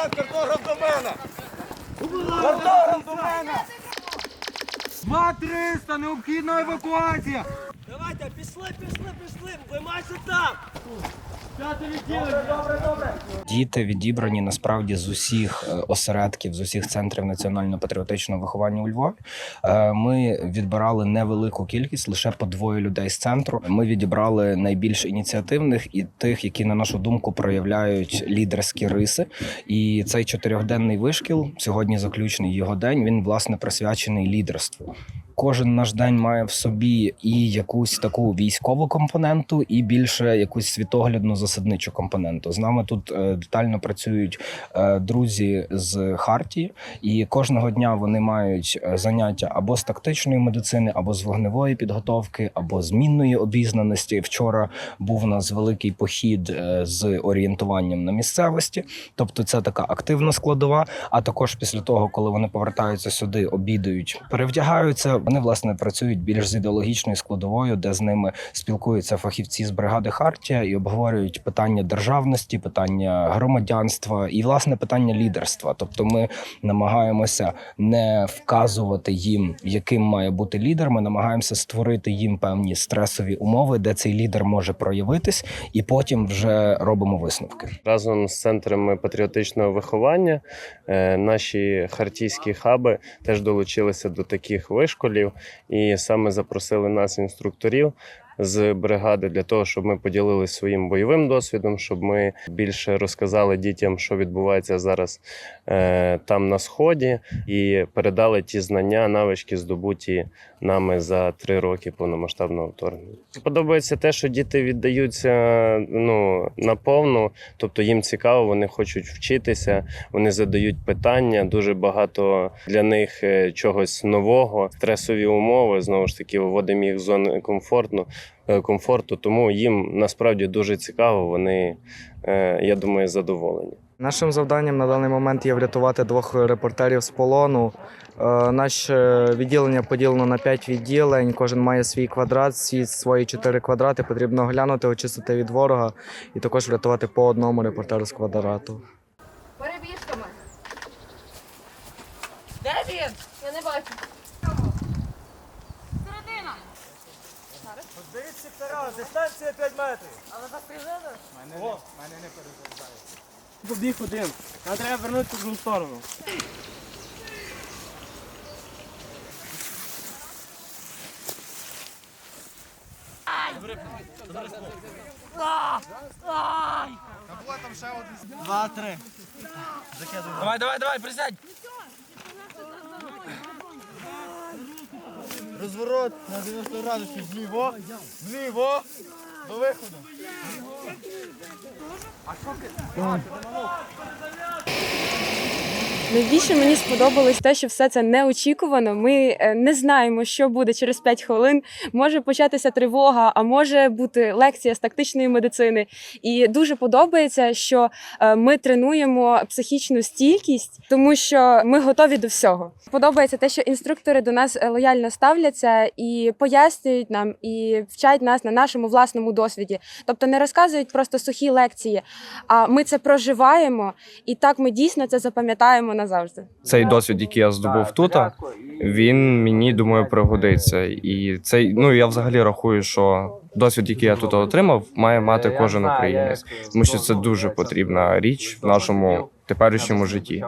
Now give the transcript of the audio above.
Наряд, картограф до мене! Картограф до мене! 2-300, необхідна евакуація. Давайте, пішли, пішли, пішли! Ви майже там! Діти відібрані насправді з усіх е, осередків, з усіх центрів національно-патріотичного виховання у Львові. Е, Ми відбирали невелику кількість, лише по двоє людей з центру. Ми відібрали найбільш ініціативних і тих, які, на нашу думку, проявляють лідерські риси. І цей чотирьохденний вишкіл сьогодні заключний його день. Він власне присвячений лідерству. Кожен наш день має в собі і якусь таку військову компоненту, і більше якусь світоглядну засадничу компоненту. З нами тут е, детально працюють е, друзі з Хартії, і кожного дня вони мають е, заняття або з тактичної медицини, або з вогневої підготовки, або з мінної обізнаності. Вчора був у нас великий похід з орієнтуванням на місцевості, тобто це така активна складова. А також після того, коли вони повертаються сюди, обідають, перевдягаються. Вони власне працюють більш з ідеологічною складовою, де з ними спілкуються фахівці з бригади Хартія і обговорюють питання державності, питання громадянства і власне питання лідерства. Тобто, ми намагаємося не вказувати їм, яким має бути лідер. Ми намагаємося створити їм певні стресові умови, де цей лідер може проявитись, і потім вже робимо висновки. Разом з центрами патріотичного виховання е, наші хартійські хаби теж долучилися до таких вишколів і саме запросили нас, інструкторів. З бригади для того, щоб ми поділилися своїм бойовим досвідом, щоб ми більше розказали дітям, що відбувається зараз е, там на сході, і передали ті знання, навички, здобуті нами за три роки повномасштабного вторгнення. Подобається те, що діти віддаються ну наповну, тобто їм цікаво, вони хочуть вчитися, вони задають питання. Дуже багато для них е, чогось нового, стресові умови знову ж таки вводимо їх в зони комфортну. Е, Комфорту, тому їм насправді дуже цікаво. Вони, е, я думаю, задоволені. Нашим завданням на даний момент є врятувати двох репортерів з полону. Е, Наше відділення поділено на 5 відділень. Кожен має свій квадрат, всі свої 4 квадрати. Потрібно оглянути, очистити від ворога і також врятувати по одному репортеру з квадрату. Перебіжками. Де він? Я не бачу. Середина. Дивіться сектора, дистанція 5 метрів. Але застрілили? Побіг один. Нам треба вернутися в другу сторону. Два-три. Давай, давай, давай, присядь. Розворот на 90 градусів. Зліво, зліво, до виходу. Найбільше мені сподобалось те, що все це неочікувано. Ми е, не знаємо, що буде через 5 хвилин. Може початися тривога, а може бути лекція з тактичної медицини. І дуже подобається, що е, ми тренуємо психічну стійкість, тому що ми готові до всього. Подобається те, що інструктори до нас е, лояльно ставляться і пояснюють нам, і вчать нас на нашому власному досвіді. Тобто не розказують просто сухі лекції, а ми це проживаємо, і так ми дійсно це запам'ятаємо назавжди. цей досвід, який я здобув тут, він мені думаю пригодиться. І цей, ну я взагалі рахую, що досвід, який я тут отримав, має мати кожен українець, тому що це дуже потрібна річ в нашому теперішньому житті.